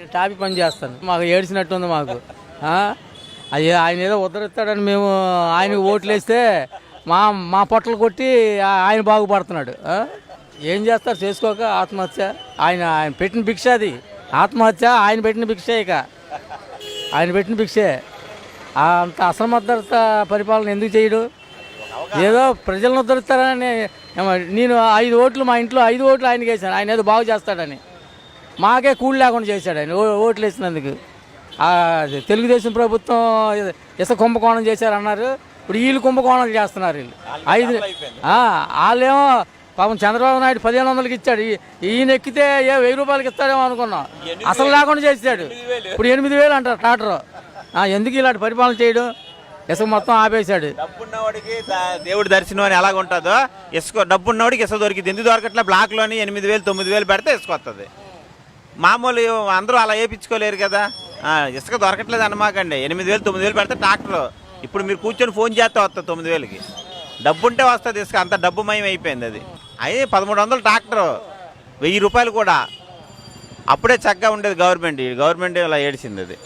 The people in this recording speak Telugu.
నేను పని చేస్తాను. మాకు ఏడ్చినట్టుంది మాకు. అయ్యో ఆయన ఏదో ఉద్ధరిస్తాడని మేము ఆయనకు ఓట్లు వేస్తే మా మా పొట్టలు కొట్టి ఆ- ఆయన బాగుపడుతున్నాడు. ఏం చేస్తారు? చేసుకోక ఆత్మహత్య. ఆయన ఆయన పెట్టిన భిక్ష అది. ఆత్మహత్య ఆయన పెట్టిన భిక్షే ఇక. ఆయన పెట్టిన భిక్షే. ఆ అంత అసమర్థత పరిపాలన ఎందుకు చేయడు? ఏదో ప్రజలను ఉద్ధరిస్తారని ఏమో నేను ఐదు ఓట్లు మా ఇంట్లో ఐదు ఓట్లు ఆయనకి వేసాను ఆయన ఏదో బాగు చేస్తాడని. మాకే కూలి లేకుండా చేశాడు ఆయన. ఓట్లు వేసినందుకు. తెలుగుదేశం ప్రభుత్వం ఇసుక కుంభకోణం చేశారన్నారు. ఇప్పుడు వీళ్ళు కుంభకోణం చేస్తున్నారు వీళ్ళు. ఐదు వాళ్ళేమో పాపం చంద్రబాబు నాయుడు పదిహేను వందలకి ఇచ్చాడు. ఈయన ఎక్కితే ఏ వెయ్యి రూపాయలకి ఇస్తాడేమో అనుకున్నాం. అసలు లేకుండా చేశాడు. ఇప్పుడు ఎనిమిది వేలు అంటారు ట్రాక్టర్. ఎందుకు ఇలాంటి పరిపాలన చేయడం? ఇసుక మొత్తం ఆపేశాడు. డబ్బున్నవాడికి దేవుడి దర్శనం అని ఎలాగ ఉంటుందో ఇసుక డబ్బున్నవాడికి ఇసుక దొరికింది. ఎందుకు దొరకట్లే? బ్లాక్లోని ఎనిమిది వేలు తొమ్మిది వేలు పెడితే ఇసుక వస్తుంది మామూలు అందరూ అలా వేయించుకోలేరు కదా. ఇసుక దొరకట్లేదు అనమాకండి. ఎనిమిది వేలు తొమ్మిది వేలు పెడితే ట్రాక్టర్. ఇప్పుడు మీరు కూర్చొని ఫోన్ చేస్తే వస్తుంది తొమ్మిది వేలకి. డబ్బు ఉంటే వస్తుంది ఇసుక. అంత డబ్బు మయం అయిపోయింది అది. అయ్యి పదమూడు వందలు ట్రాక్టర్. వెయ్యి రూపాయలు కూడా. అప్పుడే చక్కగా ఉండేది గవర్నమెంట్. ఈ గవర్నమెంట్ ఇలా ఏడిచింది అది.